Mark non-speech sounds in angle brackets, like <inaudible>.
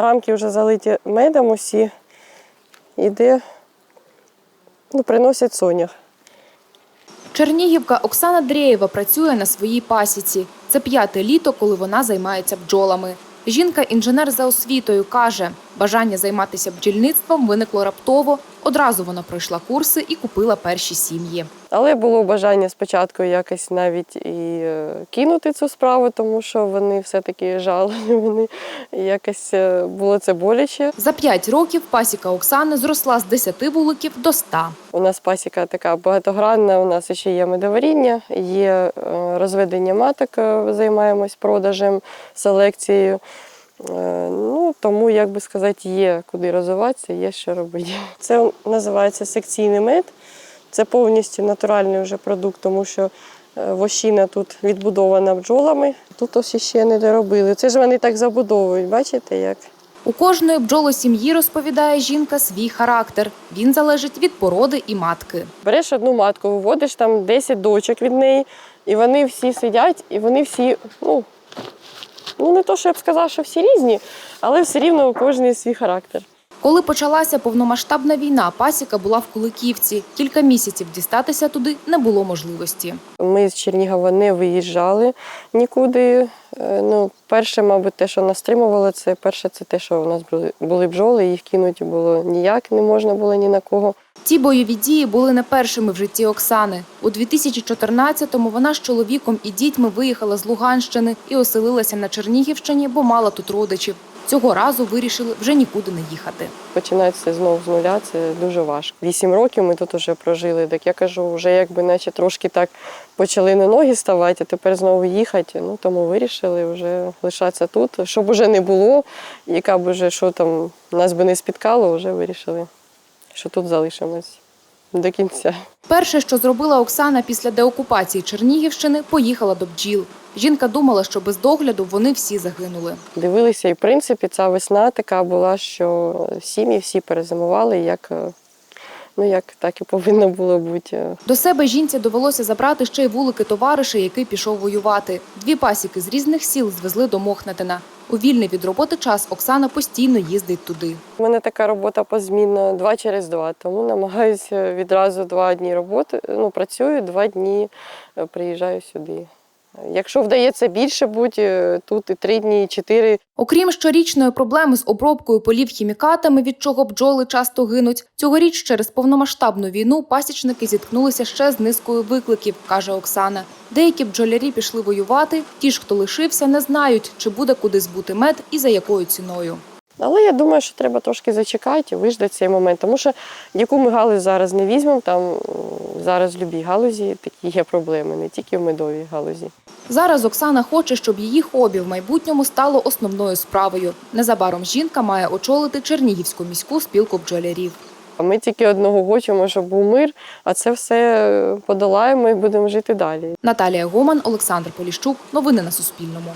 рамки вже залиті медом усі, іде, ну, приносять сонях. Чернігівка Оксана Дрєєва працює на своїй пасіці. Це п'яте літо, коли вона займається бджолами. Жінка інженер за освітою каже, бажання займатися бджільництвом виникло раптово. Одразу вона пройшла курси і купила перші сім'ї. Але було бажання спочатку якось навіть і е, кинути цю справу, тому що вони все-таки жали, <laughs> вони якось е, було це боляче. За п'ять років пасіка Оксани зросла з 10 вуликів до 100. У нас пасіка така багатогранна, у нас ще є медоваріння, є е, розведення маток, займаємось продажем, селекцією. Е, Ну, тому, як би сказати, є куди розвиватися, є що робити. Це називається секційний мед. Це повністю натуральний вже продукт, тому що е, вощина тут відбудована бджолами. Тут ось ще не доробили. Це ж вони так забудовують, бачите як? У кожної бджолосім'ї, розповідає жінка, свій характер. Він залежить від породи і матки. Береш одну матку, виводиш там 10 дочок від неї, і вони всі сидять, і вони всі, ну, ну не то, що я б сказала, що всі різні, але все рівно у кожної свій характер. Коли почалася повномасштабна війна, пасіка була в Куликівці. Кілька місяців дістатися туди не було можливості. Ми з Чернігова не виїжджали нікуди. Е, Ну, перше, мабуть, те, що нас стримувало, це перше, це те, що у нас були, бджоли, їх кинути було ніяк, не можна було ні на кого. Ті бойові дії були не першими в житті Оксани. У 2014-му вона з чоловіком і дітьми виїхала з Луганщини і оселилася на Чернігівщині, бо мала тут родичів. Цього разу вирішили вже нікуди не їхати. Починати все знову з нуля це дуже важко. Вісім років ми тут вже прожили. Так я кажу, вже якби наче трошки так почали на ноги ставати, а тепер знову їхати. Ну тому вирішили вже лишатися тут, щоб уже не було, яка б уже що там нас би не спіткало, вже вирішили, що тут залишимось до кінця. Перше, що зробила Оксана після деокупації Чернігівщини, поїхала до бджіл. Жінка думала, що без догляду вони всі загинули. Дивилися, і в принципі ця весна така була, що сім'ї всі перезимували, як, е, ну, як так і повинно було бути. До себе жінці довелося забрати ще й вулики товариша, який пішов воювати. Дві пасіки з різних сіл звезли до Мохнатина. У вільний від роботи час Оксана постійно їздить туди. У мене така робота позмінна два через два, тому намагаюся відразу два дні роботи. Ну, працюю, два дні е, приїжджаю сюди. Якщо вдається більше бути, тут і три дні, і чотири. Окрім щорічної проблеми з обробкою полів хімікатами, від чого бджоли часто гинуть, цьогоріч через повномасштабну війну пасічники зіткнулися ще з низкою викликів, каже Оксана. Деякі бджолярі пішли воювати. Ті ж, хто лишився, не знають, чи буде куди збути мед і за якою ціною. Але я думаю, що треба трошки зачекати, виждати цей момент, тому що яку ми галузь зараз не візьмемо, там зараз в будь-якій галузі такі є проблеми, не тільки в медовій галузі. Зараз Оксана хоче, щоб її хобі в майбутньому стало основною справою. Незабаром жінка має очолити Чернігівську міську спілку бджолярів. А Ми тільки одного хочемо, щоб був мир, а це все подолаємо і будемо жити далі. Наталія Гоман, Олександр Поліщук. Новини на Суспільному.